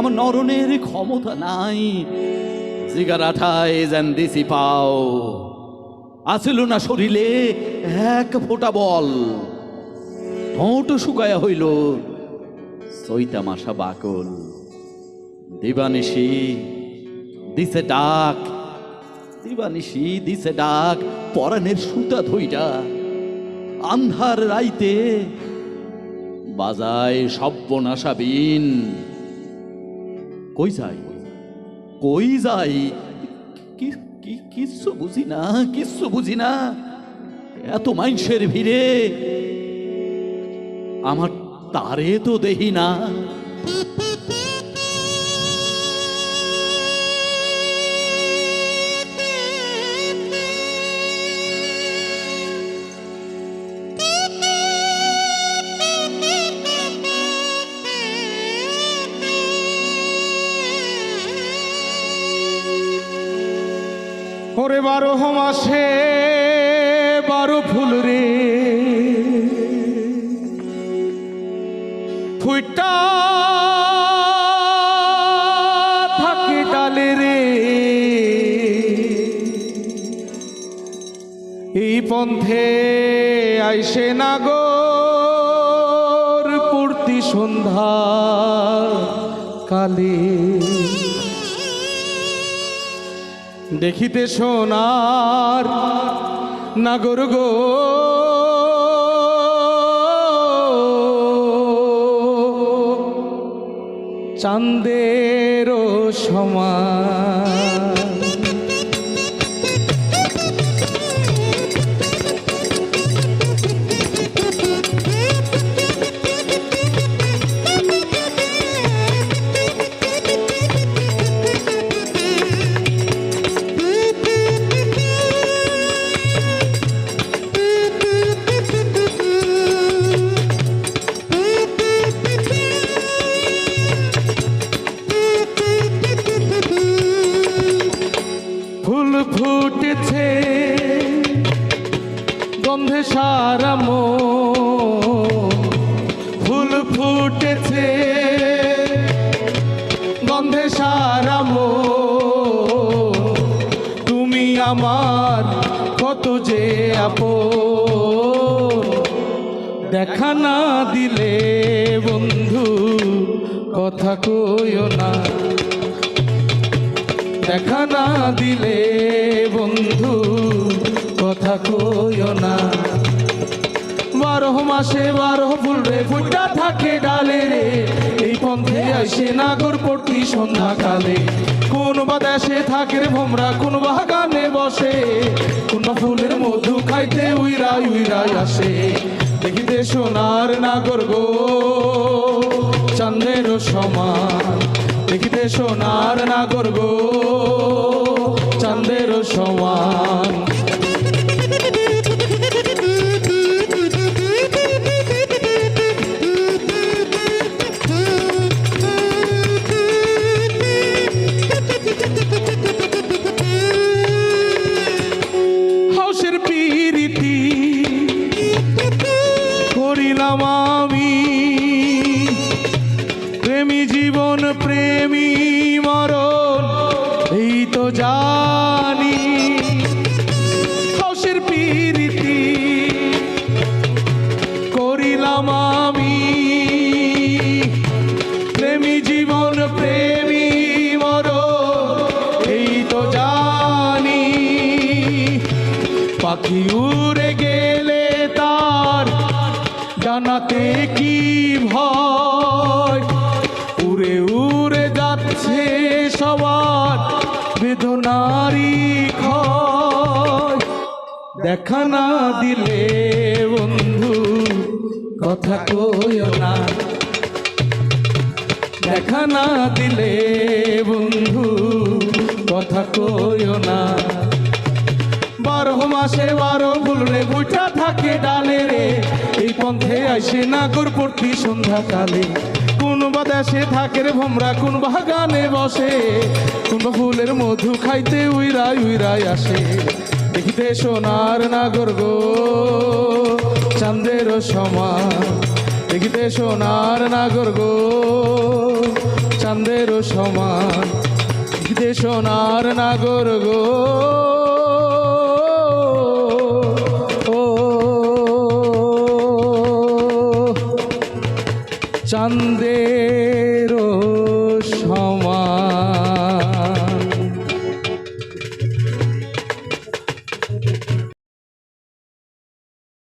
আমার নরনের ক্ষমতা নাই। জিগার আঠায় যেন দিছি পাও। আসিল না শরীরে এক ফোঁটা বল। ঠোঁট শুকায়া হইল সৈতা মাসা বাকল। দিবানিশি দিছে ডাক। দিবানিশি দিছে ডাক, পরাণের সুতা ধইরা আন্ধার রাইতে বাজায় সব্যনাশা বিন কই যাই? কই যাই? কিচ্ছু বুঝি না, কিচ্ছু বুঝি না। এত মানুষের ভিড়ে। আমার তারে তো দেহি না। ওরে বারো মাসে বারো ফুল রে। ফুইটা থাকে ডালে রে। এই পন্থে আইসে নাগর পূর্তি সন্ধ্যা কালে। দেখিতে সোনার নাগর গো। চান্দেরও সমান। সারা ফুল ফুটেছে। গন্ধে সারা তুমি আমার কত যে আপন। দেখা না দিলে বন্ধু, কথা কইও না। দেখা না দিলে বন্ধু কথা কইও না। বারো মাসে বারো ফুল রে ফুটা থাকে ডালে রে। এই পন্থে আসে নাগর পট্টি সন্ধ্যাকালে। কোন বা দেশে থাকে ভোমরা কোন বাগানে বসে। কোন ফুলের মধু খাইতে উইরাই উইরাই আসে। দেখিতে সোনার নাগর গো, চাঁদের সমান। দেখিতে সোনার নাগর গো, চাঁদের সমান। প্রেমী মরণ, এই তো জানি। হাউসের পিরিতি করিলাম আমি। প্রেমী জীবন, প্রেমী মরণ, এই তো জানি। পাখি উড়ে গেলে তার জানাতে দেখা না দিলে বন্ধু, কথা কইও না। দেখা না দিলে বন্ধু, কথা কইও না। বারো মাসে বারো ফুলরে বুঝা থাকে ডালে রে। এই পন্থে আইসে নাগর পড়তি সন্ধ্যাকালে। কোন বা দেশে থাকে রে ভোমরা কোন বাগানে বসে। কোন ফুলের মধু খাইতে উইরাই উইরাই আসে। দেখিতে সোনার নাগর গো চান্দের সমান দেখিতে সোনার নাগর গো চান্দের সমান দেখিতে সোনার নাগর গো চান্দের